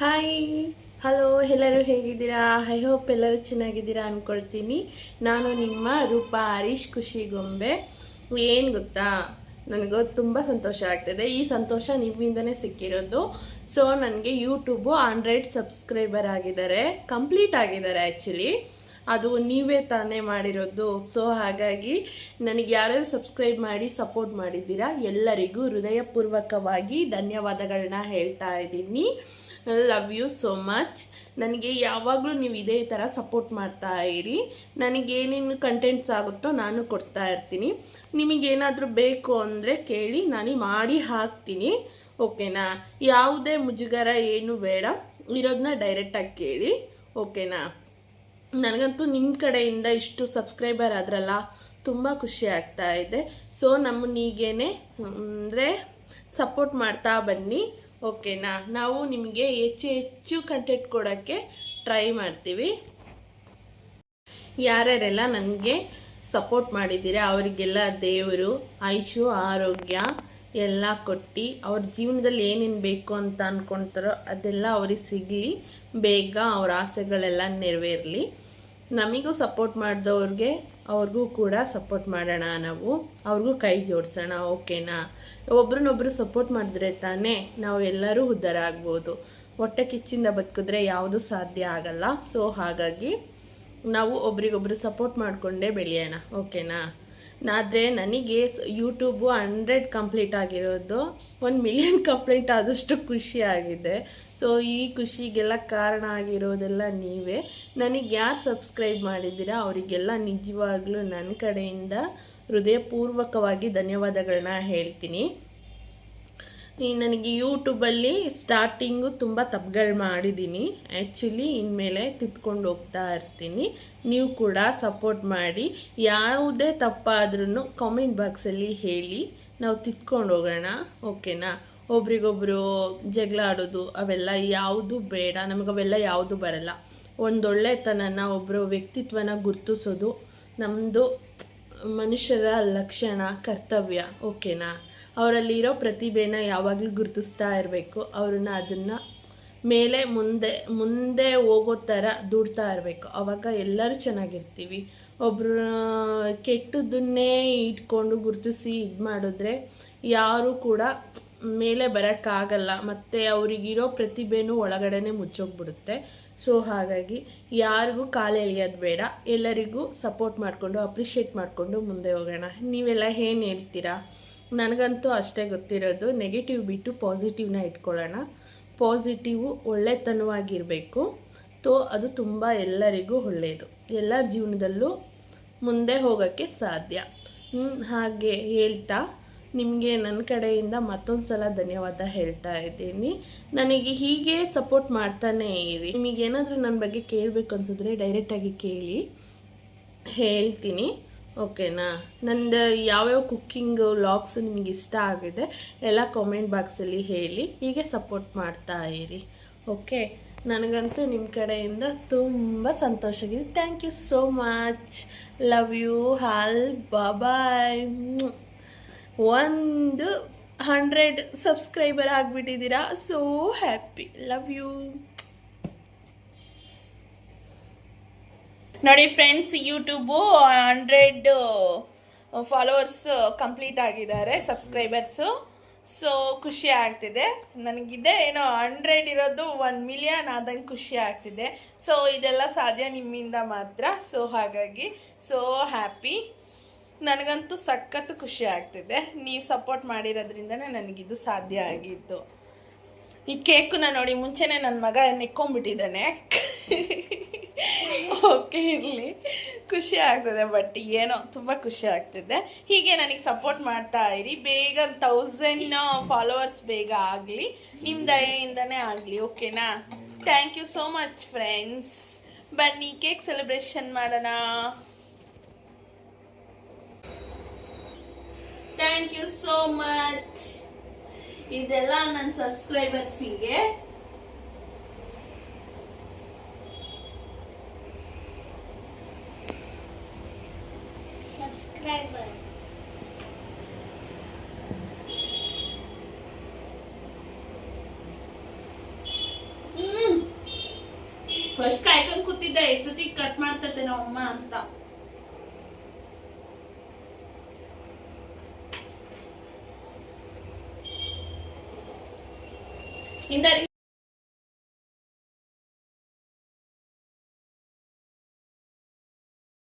Hi hello ಎಲ್ಲರೂ ಹೇಗಿದ್ದೀರಾ? I hope ಎಲ್ಲರೂ ಚೆನ್ನಾಗಿದ್ದೀರಾ ಅಂದ್ಕೊಳ್ತೀನಿ ನಾನು ನಿಮ್ಮ ರೂಪಾ ಹರೀಶ್ ಖುಷಿ ಗೊಂಬೆ ಏನು ಗೊತ್ತಾ? ನನಗೂ ತುಂಬ ಸಂತೋಷ ಆಗ್ತಿದೆ. ಈ ಸಂತೋಷ ನಿಮ್ಮಿಂದನೇ ಸಿಕ್ಕಿರೋದು. ಸೊ ನನಗೆ ಯೂಟ್ಯೂಬು ಹಂಡ್ರೆಡ್ ಸಬ್ಸ್ಕ್ರೈಬರ್ ಆಗಿದ್ದಾರೆ. ಕಂಪ್ಲೀಟ್ ಆಗಿದ್ದಾರೆ ಆ್ಯಕ್ಚುಲಿ ಅದು ನೀವೇ ತಾನೇ ಮಾಡಿರೋದು. ಸೊ ಹಾಗಾಗಿ ನನಗೆ ಯಾರ್ಯಾರು ಸಬ್ಸ್ಕ್ರೈಬ್ ಮಾಡಿ ಸಪೋರ್ಟ್ ಮಾಡಿದ್ದೀರಾ? ಎಲ್ಲರಿಗೂ ಹೃದಯಪೂರ್ವಕವಾಗಿ ಧನ್ಯವಾದಗಳನ್ನ ಹೇಳ್ತಾ ಇದ್ದೀನಿ. Love you so much. ನನಗೆ ಯಾವಾಗಲೂ ನೀವು ಇದೇ ಥರ ಸಪೋರ್ಟ್ ಮಾಡ್ತಾ ಇರಿ. ನನಗೇನೇನು ಕಂಟೆಂಟ್ಸ್ ಆಗುತ್ತೋ ನಾನು ಕೊಡ್ತಾ ಇರ್ತೀನಿ. ನಿಮಗೇನಾದರೂ ಬೇಕು ಅಂದರೆ ಕೇಳಿ, ನಾನು ಮಾಡಿ ಹಾಕ್ತೀನಿ. ಓಕೆನಾ? ಯಾವುದೇ ಮುಜುಗರ ಏನು ಬೇಡ. ಇರೋದನ್ನ ಡೈರೆಕ್ಟಾಗಿ ಕೇಳಿ. ಓಕೆನಾ? ನನಗಂತೂ ನಿಮ್ಮ ಕಡೆಯಿಂದ ಇಷ್ಟು ಸಬ್ಸ್ಕ್ರೈಬರ್ ಆದ್ರಲ್ಲ ತುಂಬ ಖುಷಿ ಆಗ್ತಾ ಇದೆ. ಸೊ ನಮ್ಮನ್ನೀಗೇನೆ ಅಂದರೆ ಸಪೋರ್ಟ್ ಮಾಡ್ತಾ ಬನ್ನಿ. ಓಕೆನಾ? ನಾವು ನಿಮಗೆ ಹೆಚ್ಚು ಹೆಚ್ಚು ಕಂಟೆಂಟ್ ಕೊಡೋಕ್ಕೆ ಟ್ರೈ ಮಾಡ್ತೀವಿ. ಯಾರ್ಯಾರೆಲ್ಲ ನನಗೆ ಸಪೋರ್ಟ್ ಮಾಡಿದ್ದೀರಾ, ಅವರಿಗೆಲ್ಲ ದೇವರು, ಆಯುಷು, ಆರೋಗ್ಯ ಎಲ್ಲ ಕೊಟ್ಟು ಅವ್ರ ಜೀವನದಲ್ಲಿ ಏನೇನು ಬೇಕು ಅಂತ ಅಂದ್ಕೊಳ್ತಾರೋ ಅದೆಲ್ಲ ಅವ್ರಿಗೆ ಸಿಗಲಿ. ಬೇಗ ಅವ್ರ ಆಸೆಗಳೆಲ್ಲ ನೆರವೇರಲಿ. ನಮಗೂ ಸಪೋರ್ಟ್ ಮಾಡಿದವ್ರಿಗೆ ಅವ್ರಿಗೂ ಕೂಡ ಸಪೋರ್ಟ್ ಮಾಡೋಣ ನಾವು. ಅವ್ರಿಗೂ ಕೈ ಜೋಡಿಸೋಣ, ಓಕೆನಾ? ಒಬ್ರನ್ನೊಬ್ಬರು ಸಪೋರ್ಟ್ ಮಾಡಿದ್ರೆ ತಾನೇ ನಾವು ಎಲ್ಲರೂ ಉದ್ಧಾರ ಆಗ್ಬೋದು. ಹೊಟ್ಟೆ ಕಿಚ್ಚಿಂದ ಬದುಕಿದ್ರೆ ಯಾವುದೂ ಸಾಧ್ಯ ಆಗಲ್ಲ. ಸೊ ಹಾಗಾಗಿ ನಾವು ಒಬ್ರಿಗೊಬ್ರು ಸಪೋರ್ಟ್ ಮಾಡಿಕೊಂಡೇ ಬೆಳೆಯೋಣ, ಓಕೆನಾ? ಆದರೆ ನನಗೆ ಯೂಟ್ಯೂಬು ಹಂಡ್ರೆಡ್ ಕಂಪ್ಲೀಟ್ ಆಗಿರೋದು, ಒಂದು ಮಿಲಿಯನ್ ಕಂಪ್ಲೀಟ್ ಆದಷ್ಟು ಖುಷಿ ಆಗಿದೆ. ಸೊ ಈ ಖುಷಿಗೆಲ್ಲ ಕಾರಣ ಆಗಿರೋದೆಲ್ಲ ನೀವೇ. ನನಗೆ ಯಾರು ಸಬ್ಸ್ಕ್ರೈಬ್ ಮಾಡಿದ್ದೀರಾ ಅವರಿಗೆಲ್ಲ ನಿಜವಾಗ್ಲೂ ನನ್ನ ಕಡೆಯಿಂದ ಹೃದಯಪೂರ್ವಕವಾಗಿ ಧನ್ಯವಾದಗಳನ್ನ ಹೇಳ್ತೀನಿ. ನೀ ನನಗೆ ಯೂಟ್ಯೂಬಲ್ಲಿ ಸ್ಟಾರ್ಟಿಂಗು ತುಂಬ ತಪ್ಪುಗಳು ಮಾಡಿದ್ದೀನಿ ಆ್ಯಕ್ಚುಲಿ ಇನ್ಮೇಲೆ ತಿದ್ಕೊಂಡು ಹೋಗ್ತಾ ಇರ್ತೀನಿ. ನೀವು ಕೂಡ ಸಪೋರ್ಟ್ ಮಾಡಿ. ಯಾವುದೇ ತಪ್ಪಾದ್ರೂ ಕಾಮೆಂಟ್ ಬಾಕ್ಸಲ್ಲಿ ಹೇಳಿ. ನಾವು ತಿದ್ಕೊಂಡು ಹೋಗೋಣ. ಓಕೆನಾ ಒಬ್ರಿಗೊಬ್ರು ಜಗಳ ಆಡೋದು, ಅವೆಲ್ಲ ಯಾವುದು ಬೇಡ, ನಮಗೆ ಅವೆಲ್ಲ ಯಾವುದು ಬರಲ್ಲ. ಒಂದೊಳ್ಳೆತನನ ಒಬ್ಬರು ವ್ಯಕ್ತಿತ್ವನ ಗುರ್ತಿಸೋದು ನಮ್ಮದು ಮನುಷ್ಯರ ಲಕ್ಷಣ, ಕರ್ತವ್ಯ, ಓಕೆನಾ? ಅವರಲ್ಲಿರೋ ಪ್ರತಿಭೆನ ಯಾವಾಗಲೂ ಗುರುತಿಸ್ತಾ ಇರಬೇಕು. ಅವ್ರನ್ನ ಅದನ್ನು ಮೇಲೆ ಮುಂದೆ ಮುಂದೆ ಹೋಗೋ ಥರ ದುಡ್ತಾ ಇರಬೇಕು. ಅವಾಗ ಎಲ್ಲರೂ ಚೆನ್ನಾಗಿರ್ತೀವಿ. ಒಬ್ಬರು ಕೆಟ್ಟದನ್ನೇ ಇಟ್ಕೊಂಡು ಗುರುತಿಸಿ ಇದು ಮಾಡಿದ್ರೆ ಯಾರೂ ಕೂಡ ಮೇಲೆ ಬರೋಕ್ಕಾಗಲ್ಲ, ಮತ್ತು ಅವರಿಗಿರೋ ಪ್ರತಿಭೆನೂ ಒಳಗಡೆನೆ ಮುಚ್ಚೋಗ್ಬಿಡುತ್ತೆ. ಸೊ ಹಾಗಾಗಿ ಯಾರಿಗೂ ಕಾಲು ಎಳಿಯೋದು ಬೇಡ. ಎಲ್ಲರಿಗೂ ಸಪೋರ್ಟ್ ಮಾಡಿಕೊಂಡು ಅಪ್ರಿಷಿಯೇಟ್ ಮಾಡಿಕೊಂಡು ಮುಂದೆ ಹೋಗೋಣ. ನೀವೆಲ್ಲ ಏನು ಹೇಳ್ತೀರಾ? ನನಗಂತೂ ಅಷ್ಟೇ ಗೊತ್ತಿರೋದು ನೆಗೆಟಿವ್ ಬಿಟ್ಟು ಪಾಸಿಟಿವ್ನ ಇಟ್ಕೊಳ್ಳೋಣ. ಪಾಸಿಟಿವು ಒಳ್ಳೆತನವಾಗಿರಬೇಕು. ತೋ, ಅದು ತುಂಬ ಎಲ್ಲರಿಗೂ ಒಳ್ಳೆಯದು ಎಲ್ಲರ ಜೀವನದಲ್ಲೂ ಮುಂದೆ ಹೋಗೋಕ್ಕೆ ಸಾಧ್ಯ. ಹಾಗೆ ಹೇಳ್ತಾ ನಿಮಗೆ ನನ್ನ ಕಡೆಯಿಂದ ಮತ್ತೊಂದು ಸಲ ಧನ್ಯವಾದ ಹೇಳ್ತಾ ಇದ್ದೀನಿ. ನನಗೆ ಹೀಗೆ ಸಪೋರ್ಟ್ ಮಾಡ್ತಾನೆ ಇರಿ. ನಿಮಗೇನಾದರೂ ನನ್ನ ಬಗ್ಗೆ ಕೇಳಬೇಕು ಅನ್ಸಿದ್ರೆ ಡೈರೆಕ್ಟಾಗಿ ಕೇಳಿ. ಹೇಳ್ತೀನಿ. ಓಕೆನಾ ನಂದು ಯಾವ್ಯಾವ ಕುಕ್ಕಿಂಗ್ ಲಾಗ್ಸ್ ನಿಮಗೆ ಇಷ್ಟ ಆಗಿದೆ, ಎಲ್ಲ ಕಾಮೆಂಟ್ ಬಾಕ್ಸಲ್ಲಿ ಹೇಳಿ. ಹೀಗೆ ಸಪೋರ್ಟ್ ಮಾಡ್ತಾ ಇರಿ. ಓಕೆ ನನಗಂತೂ ನಿಮ್ಮ ಕಡೆಯಿಂದ ತುಂಬ ಸಂತೋಷ ಆಗಿದೆ. Thank you so much love you all bye ಒಂದು ಹಂಡ್ರೆಡ್ ಸಬ್ಸ್ಕ್ರೈಬರ್ ಆಗಿಬಿಟ್ಟಿದ್ದೀರಾ? ಸೋ ಹ್ಯಾಪಿ ಲವ್ ಯು ನೋಡಿ friends YouTube hundred followers complete ಆಗಿದ್ದಾರೆ ಸಬ್ಸ್ಕ್ರೈಬರ್ಸು ಸೊ ಖುಷಿ ಆಗ್ತಿದೆ. ನನಗಿದೆ ಏನೋ ಹಂಡ್ರೆಡ್ ಇರೋದು ಒನ್ ಮಿಲಿಯನ್ ಆದಂಗೆ ಖುಷಿ ಆಗ್ತಿದೆ. ಸೊ ಇದೆಲ್ಲ ಸಾಧ್ಯ ನಿಮ್ಮಿಂದ ಮಾತ್ರ. ಸೊ ಹಾಗಾಗಿ ಸೊ ಹ್ಯಾಪಿ ನನಗಂತೂ ಸಖತ್ತು ಖುಷಿ ಆಗ್ತಿದೆ. ನೀವು ಸಪೋರ್ಟ್ ಮಾಡಿರೋದ್ರಿಂದನೇ ನನಗಿದು ಸಾಧ್ಯ ಆಗಿತ್ತು ಈ ಕೇಕನ್ನ ನೋಡಿ ಮುಂಚೆನೇ ನನ್ನ ಮಗ ನೆಕ್ಕೊಂಬಿಟ್ಟಿದ್ದಾನೆ ಓಕೆ ಇರಲಿ. ಖುಷಿ ಆಗ್ತದೆ ಬಟ್ ಏನೋ ತುಂಬ ಖುಷಿ ಆಗ್ತಿದೆ. ಹೀಗೆ ನನಗೆ ಸಪೋರ್ಟ್ ಮಾಡ್ತಾ ಇರಿ. ಬೇಗ ತೌಸಂಡ್ ಫಾಲೋವರ್ಸ್ ಬೇಗ ಆಗಲಿ. ನಿಮ್ಮ ದಯೆಯಿಂದನೇ ಆಗಲಿ ಓಕೆನಾ thank you so much friends ಬನ್ನಿ ಕೇಕ್ ಸೆಲೆಬ್ರೇಷನ್ ಮಾಡೋಣ. ಥ್ಯಾಂಕ್ ಯು ಸೋ ಮಚ್ ಇದೆಲ್ಲ ನನ್ನ ಸಬ್ಸ್ಕ್ರೈಬರ್ಸಿಗೆ ಸಬ್ಸ್ಕ್ರೈಬರ್ ಫಸ್ಟ್ ಕಾಯ್ಕೊಂಡ್ ಕೂತಿದ್ದೆ ಎಷ್ಟೊತ್ತಿಗೆ ಕಟ್ ಮಾಡ್ತತೆ ಅಮ್ಮ ಅಂತ. ಇಂದ